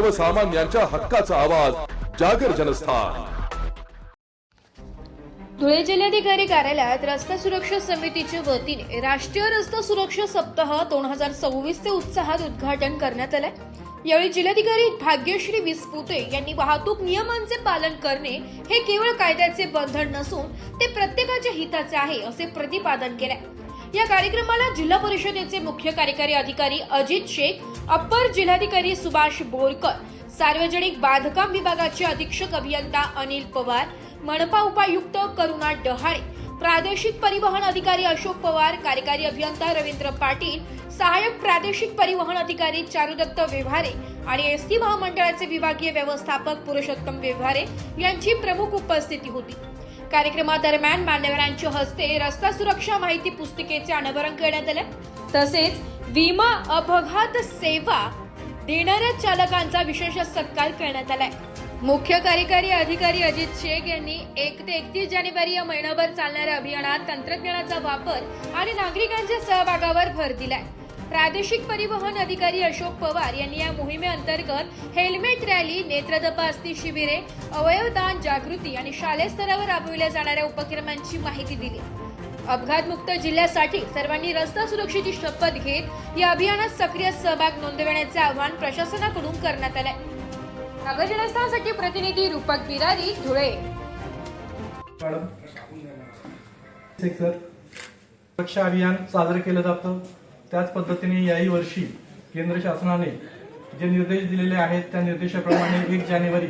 सर्वसामान्यांच्या हक्काचा आवाज जागर जनस्थान. धुळे जिल्हाधिकारी कार्यालयात रस्ता सुरक्षा समितीच्या वतीने राष्ट्रीय रस्ता सुरक्षा सप्ताह दोन हजार सव्वीस ते उत्साहात उद्घाटन करण्यात आलंय. यावेळी जिल्हाधिकारी भाग्यश्री विस्पुते यांनी वाहतूक नियमांचे पालन करणे हे केवळ कायद्याचे बंधन नसून ते प्रत्येकाच्या हिताचे आहे असे प्रतिपादन केलंय. या कार्यक्रमाला जिल्हा परिषदेचे मुख्य कार्यकारी अधिकारी अजित शेख अप्पर जिल्हाधिकारी सुभाष बोरकर सार्वजनिक बांधकाम विभागाचे अधीक्षक अभियंता अनिल पवार मनपा उपायुक्त करुणा डहाळे प्रादेशिक परिवहन अधिकारी अशोक पवार कार्यकारी अभियंता रवींद्र पाटील सहाय्यक प्रादेशिक परिवहन अधिकारी चारुदत्त व्यवहारे आणि एस टी महामंडळाचे विभागीय व्यवस्थापक पुरुषोत्तम व्यवहारे यांची प्रमुख उपस्थिती होती. कार्यक्रमादरम्यान मान्यवरांच्या हस्ते रस्ता सुरक्षा माहिती पुस्तिकेचे अनावरण करण्यात आले. तसेच विमा अपघात सेवा देणाऱ्या चालकांचा विशेष सत्कार करण्यात आलाय. मुख्य कार्यकारी अधिकारी अजित शेख यांनी एक ते एकतीस जानेवारी या महिनाभर चालणाऱ्या अभियानात तंत्रज्ञानाचा वापर आणि नागरिकांच्या सहभागावर भर दिलाय. प्रादेशिक परिवहन अधिकारी अशोक पवार यांनी या मोहिमेअंतर्गत हेल्मेट रॅली नेत्र तपासणी शिबिरे अवयवदान जागृती आणि शालेय स्तरावर राबविल्या जाणाऱ्या उपक्रमांची माहिती दिली. अपघातमुक्त जिल्ह्यासाठी सर्वांनी रस्ता सुरक्षेची शपथ घेत या अभियानात सक्रिय सहभाग नोंदवण्याचे आवाहन प्रशासनाकडून करण्यात आले नगरजनस्थानसाठी प्रतिनिधी रूपक बिरारी धुळे. सर सुरक्षा अभियान साजरं केलं जातं. त्याच पद्धतीने याही वर्षी केंद्र शासनाने जे निर्देश दिलेले आहेत त्या निर्देशाप्रमाणे एक जानेवारी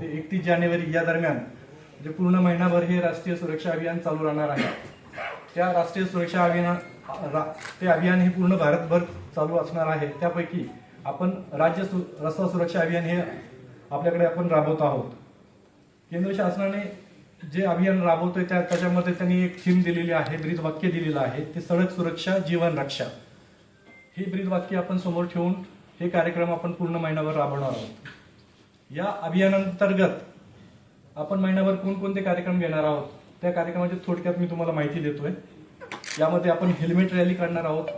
ते एकतीस जानेवारी या दरम्यान जे पूर्ण महिनाभर हे राष्ट्रीय सुरक्षा अभियान चालू राहणार आहे. त्या राष्ट्रीय सुरक्षा अभियान रा- ते अभियान हे पूर्ण भारतभर चालू असणार आहे. त्यापैकी आपण राज्य सु रस्ता सुरक्षा अभियान हे आपल्याकडे आपण राबवत आहोत. केंद्र शासनाने जे अभियान राबवतोय त्या त्याच्यामध्ये त्यांनी एक थीम दिलेली आहे ब्रीदवाक्य दिलेलं आहे ते सडक सुरक्षा जीवन रक्षा. हे ब्रीदवाक्य आपण समोर ठेवून हे कार्यक्रम आपण पूर्ण महिनाभर राबवणार आहोत. या अभियानांतर्गत आपण महिनाभर कोणकोणते कार्यक्रम घेणार आहोत त्या कार्यक्रमाची थोडक्यात मी तुम्हाला माहिती देतोय. यामध्ये आपण हेल्मेट रॅली काढणार आहोत.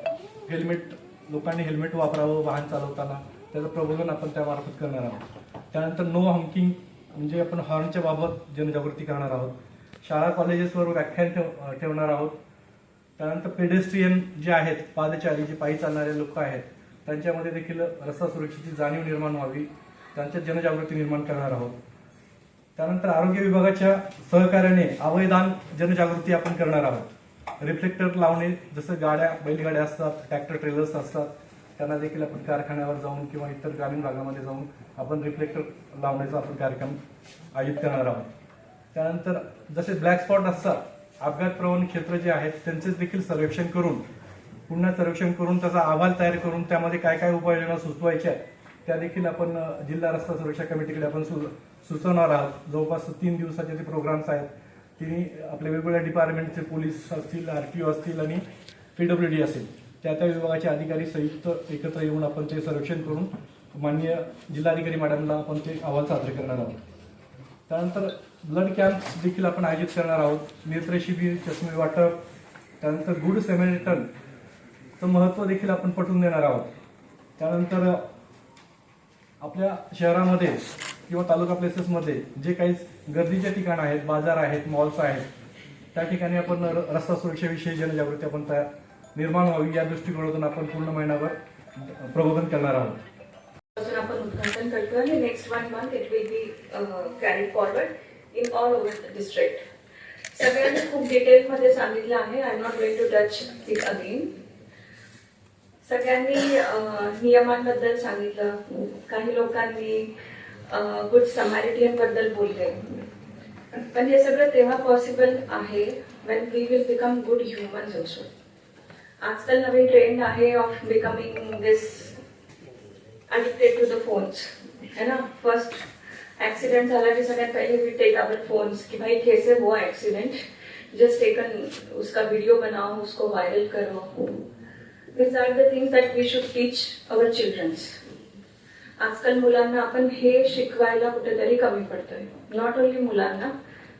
हेल्मेट लोकांनी हेल्मेट वापरावं वाहन चालवताना. त्याचं प्रबोधन आपण त्यामार्फत करणार आहोत. त्यानंतर नो हॉकिंग म्हणजे आपण हॉर्नच्या बाबत जनजागृती करणार आहोत. शाळा कॉलेजेसवर व्याख्यान ठेव ठेवणार आहोत. त्यानंतर पेडेस्ट्रियन जे आहेत पादचारी जे पायी चालणारे लोक आहेत त्यांच्यामध्ये देखील रस्ता सुरक्षेची जाणीव निर्माण व्हावी. त्यांच्यात जनजागृती निर्माण करणार आहोत. त्यानंतर आरोग्य विभागाच्या सहकार्याने अवयदान जनजागृती आपण करणार आहोत. रिफ्लेक्टर लावणे जसं गाड्या बैलगाड्या असतात ट्रॅक्टर ट्रेलर्स असतात त्यांना देखील आपण कारखान्यावर जाऊन किंवा इतर ग्रामीण भागामध्ये जाऊन आपण रिफ्लेक्टर लावण्याचा आपण कार्यक्रम आयोजित करणार आहोत. त्यानंतर जसे ब्लॅक स्पॉट असतात अपघात प्रवण क्षेत्र जे आहेत त्यांचे देखील सर्वेक्षण करून पुन्हा सर्वेक्षण करून त्याचा अहवाल तयार करून त्यामध्ये काय काय उपाययोजना सुचवायच्या आहेत, त्या देखील आपण जिल्हा रस्ता सुरक्षा कमिटीकडे आपण सु- सुचवणार आहोत. जवळपास तीन दिवसाचे ते प्रोग्राम्स आहेत तिन्ही आपल्या वेगवेगळ्या डिपार्टमेंटचे पोलीस असतील आर टी ओ असतील आणि पीडब्ल्यू डी असेल. त्या त्या विभागाचे अधिकारी संयुक्त एकत्र येऊन आपण ते सर्वेक्षण करून माननीय जिल्हाधिकारी मॅडमला आपण ते अहवाल सादर करणार आहोत. त्यानंतर ब्लड कॅम्प देखील आपण आयोजित करणार आहोत. नेत्र शिबिर चष्मे वाटप त्यानंतर गुड सेमेरिटनचं महत्त्व देखील आपण पटवून देणार आहोत. त्यानंतर आपल्या शहरामध्ये किंवा तालुका प्लेसेसमध्ये जे काही गर्दीचे ठिकाण आहेत बाजार आहेत मॉल्स आहेत त्या ठिकाणी आपण र- रस्ता सुरक्षेविषयी जनजागृती आपण तयार निर्माण व्हावी या दृष्टिकोनातून आपण पूर्ण महिनाभर प्रबोधन करणार आहोत. आपण उद्घाटन करतो आणि next one month it will be carry forward in all over district सगळ्यांनी खूप डिटेलमध्ये सांगितलं आहे. I not going to touch it again सगळ्यांनी uh, नियमांबद्दल सांगितलं. काही लोकांनी uh, गुड समारिटियनबद्दल बोलले. पण हे सगळं तेव्हा पॉसिबल आहे when we will become good humans also आजकाल नवीन ट्रेंड आहे of becoming this addicted to the phones है ना? फर्स्ट ऍक्सिडेंट झाला की सगळ्यात पहिले वी टेक अवर फोन्स कि भाई कैसे हुआ ऍक्सिडेंट जस्ट टेकन उसका वीडियो बनाओ उसको वायरल करो. This are the things that we should teach our childrens आजकाल मुलांना आपण हे शिकवायला कुठेतरी कमी पडतोय. नॉट ओनली मुलांना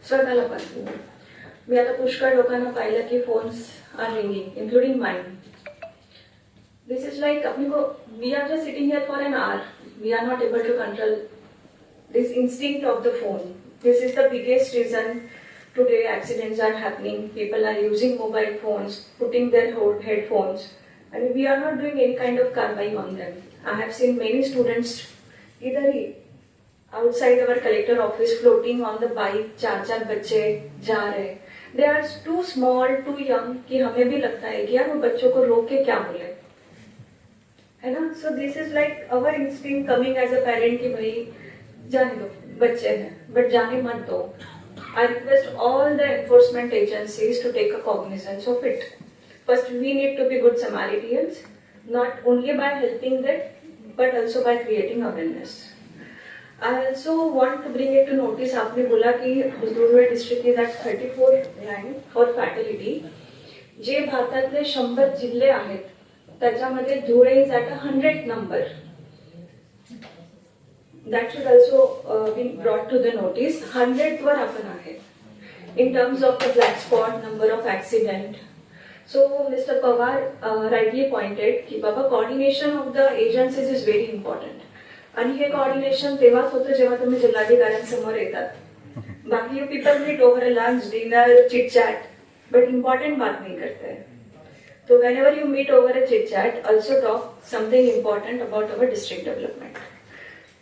स्वतःला पण. We are the Pushkar Lokana Pailaki phones are ringing, including mine. This is like, we are just sitting here for an hour. We are not able to control this instinct of the phone. This is the biggest reason today accidents are happening. People are using mobile phones, putting their headphones, and we are not doing any kind of karmai on them. I have seen many students either outside our collector office floating on the bike, char char bache. They are too small too young कि हमें भी लगता है कि यार वो बच्चों को रोक के क्या बोले? है ना? So this is like our instinct coming as a parent कि भाई, जाने दो, बच्चे हैं बट जाने मत दो। I request all the enforcement agencies to take a cognizance of it first we need to be good Samaritans not only by helping them, but also by creating awareness. I also want to bring it to notice. आपने बोला told me district the Dhruva district is for 34th जे भारतातले शंभर जिल्हे आहेत त्याच्यामध्ये Dhule is at a hundred number that should also be brought to the notice hundred वर आपण आहे. In terms of the black spot number of accident so mister Pawar rightly pointed की बाबा coordination of the agencies is very important आणि हे coordination तेव्हाच होतं जेव्हा तुम्ही जिल्हाधिकाऱ्यांसमोर येतात बाकी you people meet over lunch dinner chitchat but important बात नाही करते तो whenever you meet over a chitchat also talk something important about our district development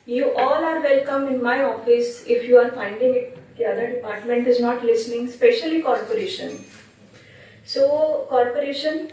you all are welcome in my office if you are finding it the other department is not listening especially corporation so corporation